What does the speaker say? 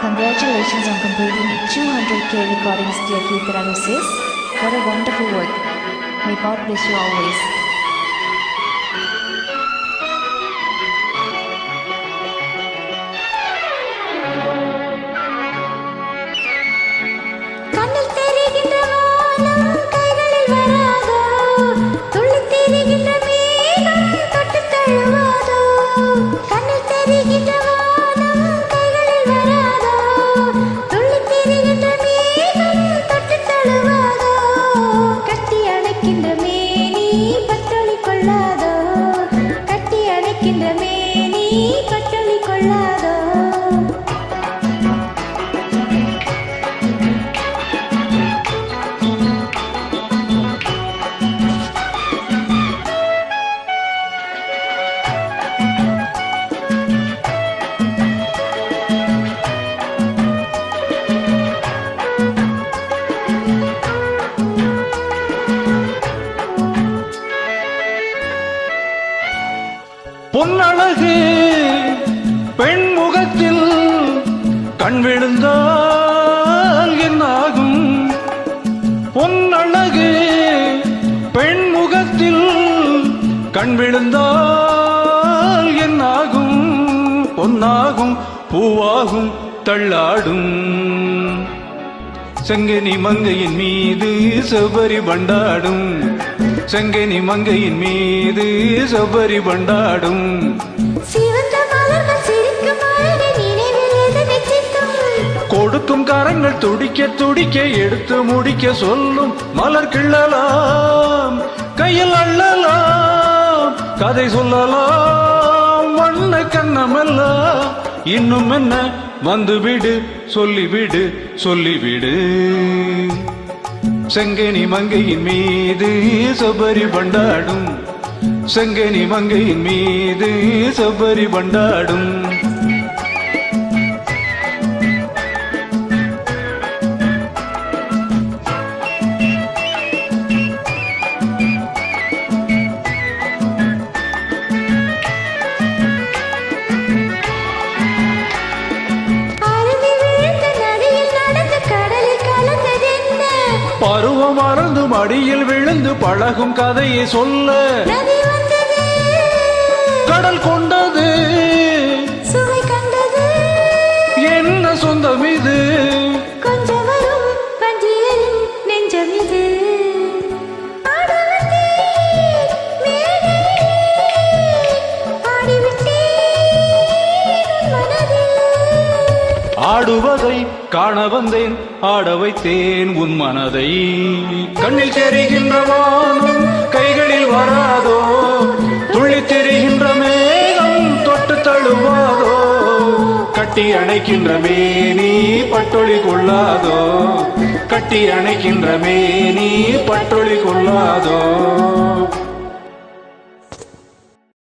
Congratulations on completing 200k recordings, dear Keith. What a wonderful work. May God bless you always. அணைக்கின்ற மேனி பட்டொளி கொள்ளாதோ? கட்டி அணைக்கின்ற மேனி பட்டொளி கொள்ளாதோ? பொன்னழகு பெண் முகத்தில் கண் விழுந்தால் என்னாகும்? பொன்னழகு பெண் முகத்தில் கண் விழுந்தால் என்னாகும்? பொன்னாகும் பூவாகும் தள்ளாடும். செங்கனி மங்கையின் மீது செவ்வரி பண்டாடும் செங்கனி மங்கையின் மீது செவ்வரி பண்டாடும். கொடுக்கும் கரங்கள் துடிக்க துடிக்க எடுத்து முடிக்க சொல்லும் மலர் கிள்ளலாம் கையில் அள்ளலாம் கதை சொல்லலாம் வண்ண கண்ணமெல்லாம். இன்னும் என்ன? வந்துவிடு சொல்லிவிடு சொல்லிவிடு. செங்கனி மங்கையின் மீது சொபரி பண்டாடும். செங்கனி மங்கையின் மீது சொபரி பண்டாடும். பருவம் மறந்து மடியில் விழுந்து பழகும் கதையை சொல்ல. கடல் கொண்டது ஆடுவதை காண வந்தேன் ஆட வைத்தேன் உன் மனதை. கண்ணில் தெரிகின்ற வானம் கைகளில் வராதோ? துள்ளி தெரிகின்ற மேகம் தொட்டு தழுவாதோ? கட்டி அணைக்கின்ற மேனி பட்டொளி கொள்ளாதோ? கட்டி அணைக்கின்ற மேனி பட்டொளி கொள்ளாதோ?